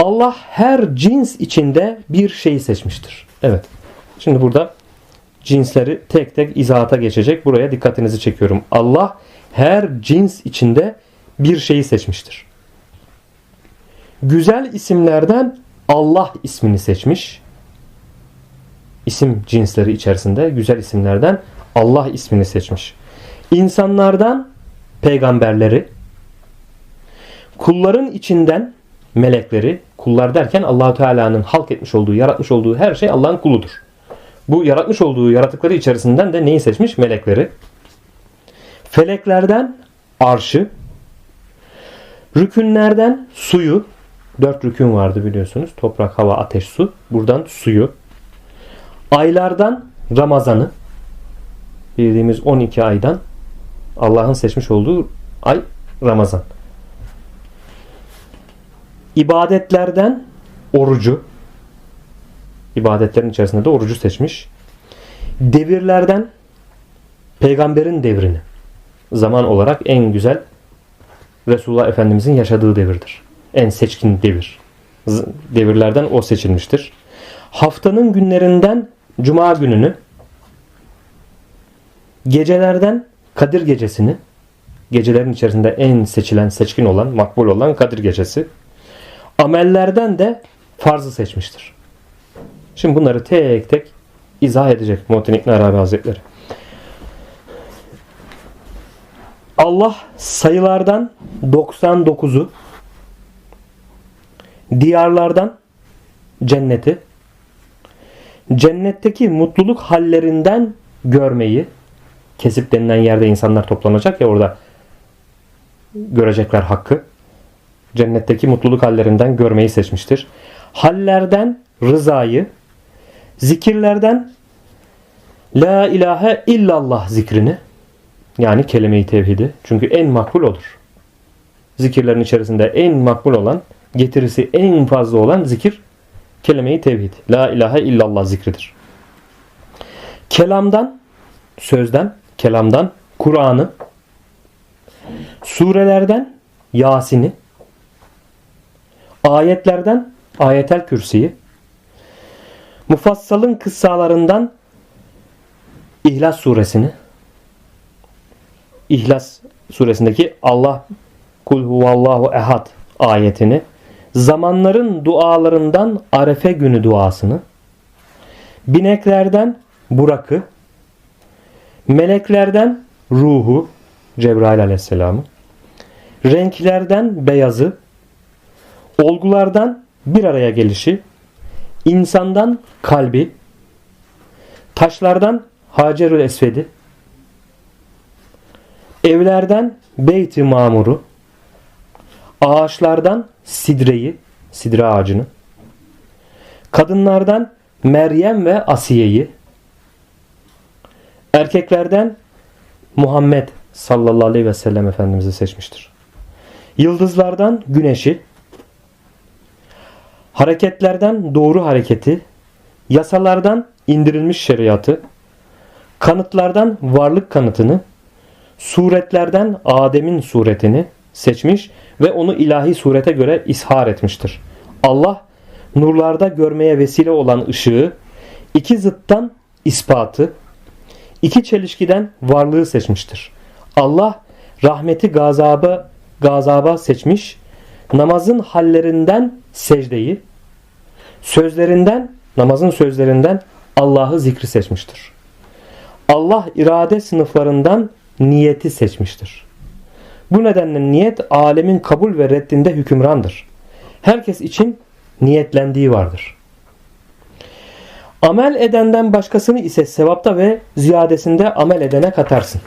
Allah her cins içinde bir şeyi seçmiştir. Evet. Şimdi burada cinsleri tek tek izahata geçecek. Buraya dikkatinizi çekiyorum. Allah her cins içinde bir şeyi seçmiştir. Güzel isimlerden Allah ismini seçmiş. İsim cinsleri içerisinde güzel isimlerden Allah ismini seçmiş. İnsanlardan peygamberleri, kulların içinden melekleri, kullar derken Allahu Teala'nın halk etmiş olduğu, yaratmış olduğu her şey Allah'ın kuludur. Bu yaratmış olduğu yaratıkları içerisinden de neyi seçmiş? Melekleri. Feleklerden arşı, rükünlerden suyu, dört rükün vardı biliyorsunuz. Toprak, hava, ateş, su. Buradan suyu. Aylardan Ramazan'ı, bildiğimiz 12 aydan Allah'ın seçmiş olduğu ay Ramazan. İbadetlerden orucu, ibadetlerin içerisinde de orucu seçmiş. Devirlerden peygamberin devrini zaman olarak en güzel Resulullah Efendimizin yaşadığı devirdir. En seçkin devir. Devirlerden o seçilmiştir. Haftanın günlerinden cuma gününü gecelerden Kadir gecesini gecelerin içerisinde en seçilen, seçkin olan, makbul olan Kadir gecesi. Amellerden de farzı seçmiştir. Şimdi bunları tek tek izah edecek Muhittin İbn Arabi Hazretleri. Allah sayılardan 99'u diyarlardan cenneti cennetteki mutluluk hallerinden görmeyi kesip denilen yerde insanlar toplanacak ya orada görecekler hakkı. Cennetteki mutluluk hallerinden görmeyi seçmiştir. Hallerden rızayı, zikirlerden La ilahe illallah zikrini yani kelime-i tevhidi. Çünkü en makbul olur. Zikirlerin içerisinde en makbul olan, getirisi en fazla olan zikir kelime-i tevhid. La ilahe illallah zikridir. Kelamdan, sözden, kelamdan Kur'an'ı, surelerden Yasin'i, ayetlerden ayetel kürsiyi, mufassalın kıssalarından İhlas suresini, İhlas suresindeki Allah kul huvallahu ehad ayetini, zamanların dualarından Arefe günü duasını, bineklerden Burak'ı, meleklerden ruhu, Cebrail aleyhisselamı, renklerden beyazı, olgulardan bir araya gelişi, insandan kalbi, taşlardan Hacerül Esved'i, evlerden Beyt-i Mamur'u, ağaçlardan Sidre'yi, Sidre ağacını, kadınlardan Meryem ve Asiye'yi, erkeklerden Muhammed sallallahu aleyhi ve sellem Efendimiz'i seçmiştir. Yıldızlardan güneşi, hareketlerden doğru hareketi, yasalardan indirilmiş şeriatı, kanıtlardan varlık kanıtını, suretlerden Adem'in suretini seçmiş ve onu ilahi surete göre ishar etmiştir. Allah nurlarda görmeye vesile olan ışığı, iki zıttan ispatı, iki çelişkiden varlığı seçmiştir. Allah rahmeti gazabı gazaba seçmiş, namazın hallerinden secdeyi, sözlerinden, namazın sözlerinden Allah'ı zikri seçmiştir. Allah irade sınıflarından niyeti seçmiştir. Bu nedenle niyet alemin kabul ve reddinde hükümrandır. Herkes için niyetlendiği vardır. Amel edenden başkasını ise sevapta ve ziyadesinde amel edene katarsın.